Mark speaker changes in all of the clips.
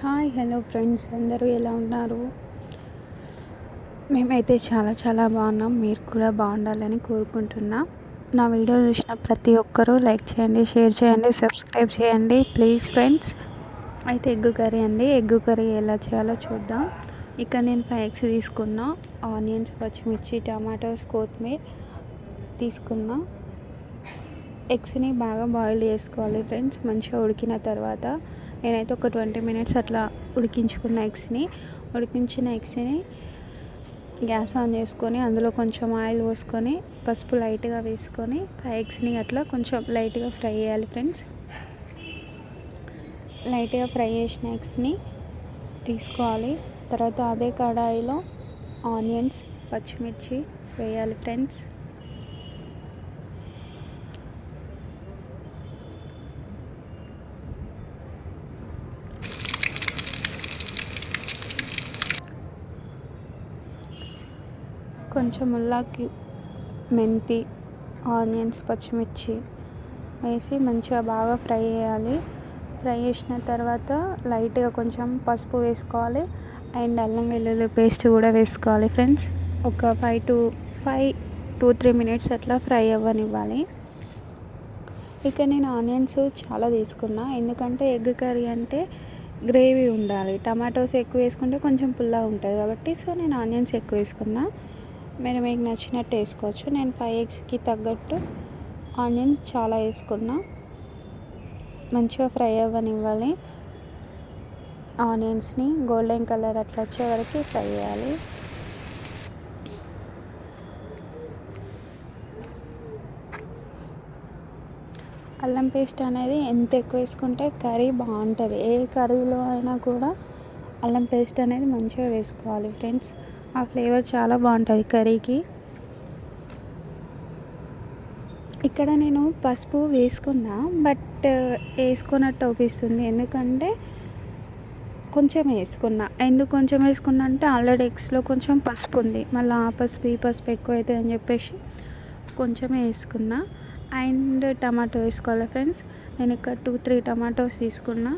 Speaker 1: Hi hello friends. అందరూ ఎలా ఉన్నారు? మేమైతే చాలా చాలా బాగున్నాం. మీరు కూడా బాగుండాలని కోరుకుంటున్నా. నా వీడియో చూసిన ప్రతి ఒక్కరూ లైక్ చేయండి షేర్ చేయండి సబ్స్క్రైబ్ చేయండి ప్లీజ్ ఫ్రెండ్స్. అయితే ఎగ్ కర్రీ అండి. ఎగ్ కర్రీ ఎలా చేయాలో చూద్దాం. ఇక్కడ నేను ఫైవ్ ఎగ్స్ తీసుకున్నా. ఆనియన్స్ పచ్చిమిర్చి టమాటోస్ కొత్తిమీర తీసుకున్నా. ఎగ్స్ని బాగా బాయిల్ చేసుకోవాలి ఫ్రెండ్స్. మంచిగా ఉడికిన తర్వాత నేనైతే ఒక ట్వంటీ మినిట్స్ అట్లా ఉడికించుకున్న ఎగ్స్ని ఉడికించిన ఎగ్స్ని గ్యాస్ ఆన్ చేసుకొని అందులో కొంచెం ఆయిల్ పోసుకొని పసుపు లైట్గా వేసుకొని ఆ ఎగ్స్ని అట్లా కొంచెం లైట్గా ఫ్రై చేయాలి ఫ్రెండ్స్. లైట్గా ఫ్రై చేసిన ఎగ్స్ని తీసుకోవాలి. తర్వాత అదే కడాయిలో ఆనియన్స్ పచ్చిమిర్చి వేయాలి ఫ్రెండ్స్. కొంచెం ముల్లాకి మెంతి ఆనియన్స్ పచ్చిమిర్చి వేసి మంచిగా బాగా ఫ్రై చేయాలి. ఫ్రై చేసిన తర్వాత లైట్గా కొంచెం పసుపు వేసుకోవాలి. అండ్ అల్లం వెల్లుల్లి పేస్ట్ కూడా వేసుకోవాలి ఫ్రెండ్స్. ఒక five to five two three minutes అట్లా ఫ్రై అవ్వనివ్వాలి. ఇక నేను ఆనియన్స్ చాలా తీసుకున్నా. ఎందుకంటే ఎగ్ కర్రీ అంటే గ్రేవీ ఉండాలి. టమాటోస్ ఎక్కువ వేసుకుంటే కొంచెం పుల్లగా ఉంటుంది కాబట్టి సో నేను ఆనియన్స్ ఎక్కువ వేసుకున్నా. మీరు మీకు నచ్చినట్టు వేసుకోవచ్చు. నేను ఫైవ్ ఎగ్స్కి తగ్గట్టు ఆనియన్ చాలా వేసుకున్నా. మంచిగా ఫ్రై అవ్వనివ్వాలి. ఆనియన్స్ని గోల్డెన్ కలర్ అట్లా వచ్చే వరకు ఫ్రై చేయాలి. అల్లం పేస్ట్ అనేది ఎంత ఎక్కువ వేసుకుంటే కర్రీ బాగుంటుంది. ఏ కర్రీలో అయినా కూడా అల్లం పేస్ట్ అనేది మంచిగా వేసుకోవాలి ఫ్రెండ్స్ ఆ ఫ్లేవర్ చాలా బాగుంటుంది కర్రీకి. ఇక్కడ నేను పసుపు వేసుకున్నా బట్ వేసుకున్నట్టు అనిపిస్తుంది. ఎందుకంటే కొంచెం వేసుకున్నా. ఎందుకు కొంచెం వేసుకున్నా అంటే ఆల్రెడీ ఎగ్స్లో కొంచెం పసుపు ఉంది. మళ్ళీ ఆ పసుపు ఈ పసుపు ఎక్కువ అవుతుంది అని చెప్పేసి కొంచెమే వేసుకున్నా. అండ్ టమాటో వేసుకోవాలి ఫ్రెండ్స్. నేను ఇక్కడ టూ త్రీ టమాటోస్ తీసుకున్నా.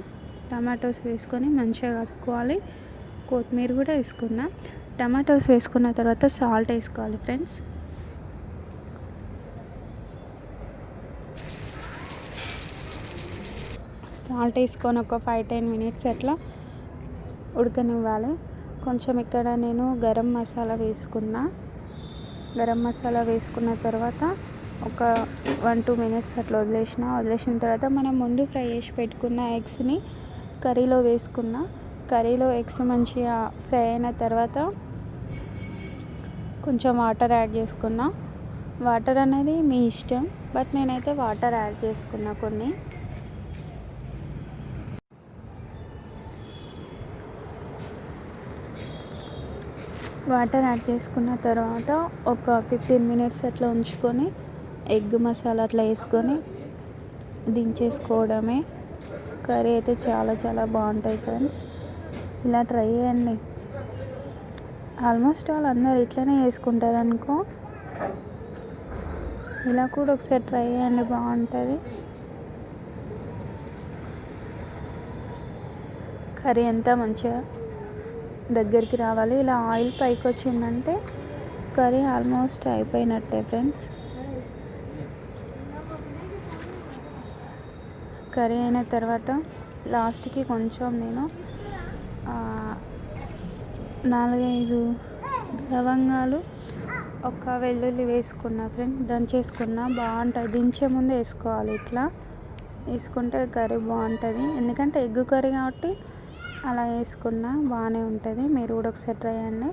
Speaker 1: టమాటోస్ వేసుకొని మంచిగా కలుపుకోవాలి. కొత్తిమీర కూడా వేసుకున్నా. టమాటోస్ వేసుకున్న తర్వాత సాల్ట్ వేసుకోవాలి ఫ్రెండ్స్. సాల్ట్ వేసుకొని ఒక ఫైవ్ టెన్ మినిట్స్ అట్లా ఉడకనివ్వాలి. కొంచెం ఇక్కడ నేను గరం మసాలా వేసుకున్నా. గరం మసాలా వేసుకున్న తర్వాత ఒక వన్ టూ మినిట్స్ అట్లా వదిలేసిన. వదిలేసిన తర్వాత మనం ముందు ఫ్రై చేసి పెట్టుకున్న ఎగ్స్ని కర్రీలో వేసుకున్న. కర్రీలో ఎగ్స్ మంచిగా ఫ్రై అయిన తర్వాత కొంచెం వాటర్ యాడ్ చేసుకున్నా. వాటర్ అనేది మీ ఇష్టం బట్ నేనైతే వాటర్ యాడ్ చేసుకున్నా కొన్ని. వాటర్ యాడ్ చేసుకున్న తర్వాత ఒక ఫిఫ్టీన్ మినిట్స్ అట్లా ఉంచుకొని ఎగ్ మసాలా అట్లా వేసుకొని దించేసుకోవడమే. కర్రీ అయితే చాలా చాలా బాగుంటాయి ఫ్రెండ్స్. ఇలా ట్రై చేయండి. ఆల్మోస్ట్ ఆల్ అందరు ఇట్లనే చేసుకుంటారు అనుకో ఇలా కూడా ఒకసారి ట్రై చేయండి బాగుంటుంది. కర్రీ ఎంత మంచిగా దగ్గరికి రావాలి. ఇలా ఆయిల్ పైకి వచ్చిందంటే కర్రీ ఆల్మోస్ట్ అయిపోయినట్టే ఫ్రెండ్స్. కర్రీ అయిన తర్వాత లాస్ట్కి కొంచెం నేను నాలుగైదు లవంగాలు ఒక వెల్లుల్లి వేసుకున్న ఫ్రెండ్ దంచేసుకున్న బాగుంటుంది. దించే ముందు వేసుకోవాలి ఇట్లా. వేసుకుంటే కర్రీ బాగుంటుంది. ఎందుకంటే ఎగ్ కర్రీ కాబట్టి అలా వేసుకున్న బాగానే ఉంటుంది. మీరు కూడా ఒకసారి ట్రై చేయండి.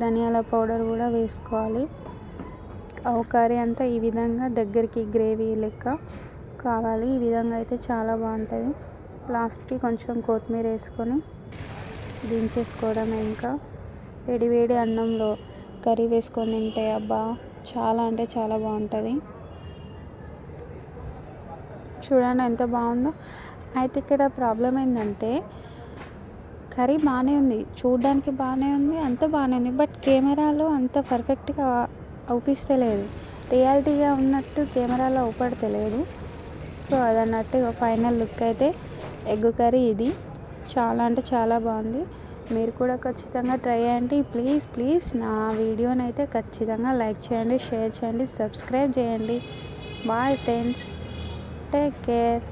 Speaker 1: ధనియాల పౌడర్ కూడా వేసుకోవాలి. కర్రీ అంతా ఈ విధంగా దగ్గరికి గ్రేవీ లెక్క కావాలి ఈ విధంగా అయితే చాలా బాగుంటుంది లాస్ట్కి కొంచెం కొత్తిమీర వేసుకొని దించేసుకోవడమే ఇంకా వేడివేడి అన్నంలో కర్రీ వేసుకొని తింటే అబ్బా చాలా అంటే చాలా బాగుంటుంది చూడండి ఎంత బాగుందో అయితే ఇక్కడ ప్రాబ్లం ఏంటంటే కర్రీ బాగానే ఉంది చూడడానికి బాగానే ఉంది అంత బాగానే ఉంది బట్ కెమెరాలో అంత పర్ఫెక్ట్గా అవుపిస్తలేదు రియాలిటీగా ఉన్నట్టు కెమెరాలో అవుపడతలేదు సో అదన్నట్టు ఇక ఫైనల్ లుక్ అయితే ఎగ్ కర్రీ ఇది. చాలా అంటే చాలా బాగుంది. మీరు కూడా ఖచ్చితంగా ట్రై చేయండి. ప్లీజ్ ప్లీజ్ నా వీడియోని అయితే ఖచ్చితంగా లైక్ చేయండి షేర్ చేయండి సబ్స్క్రైబ్ చేయండి. Bye friends. Take care.